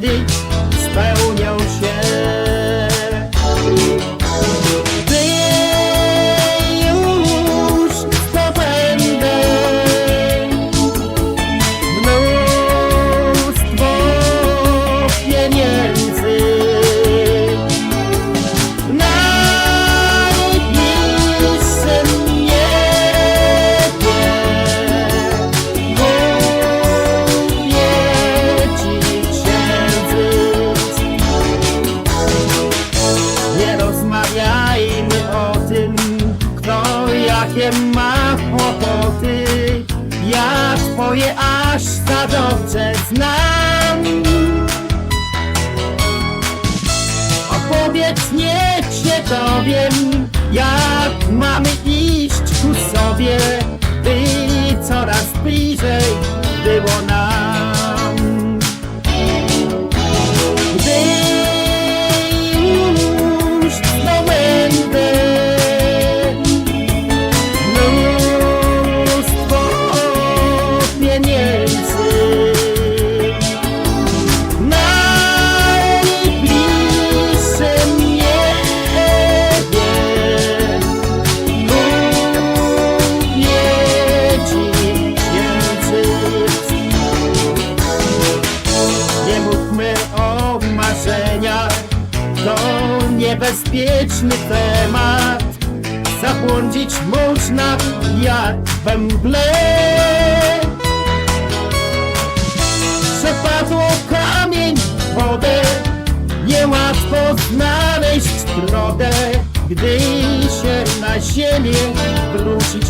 day. Kłopoty. Ja twoje aż za dobrze znam. Opowiedz, niech się dowiem, jak mamy iść ku sobie, niebezpieczny temat. Zabłądzić można jak we mgle. Przepadło kamień w wodę, niełatwo znaleźć drogę, gdy się na ziemię wrócić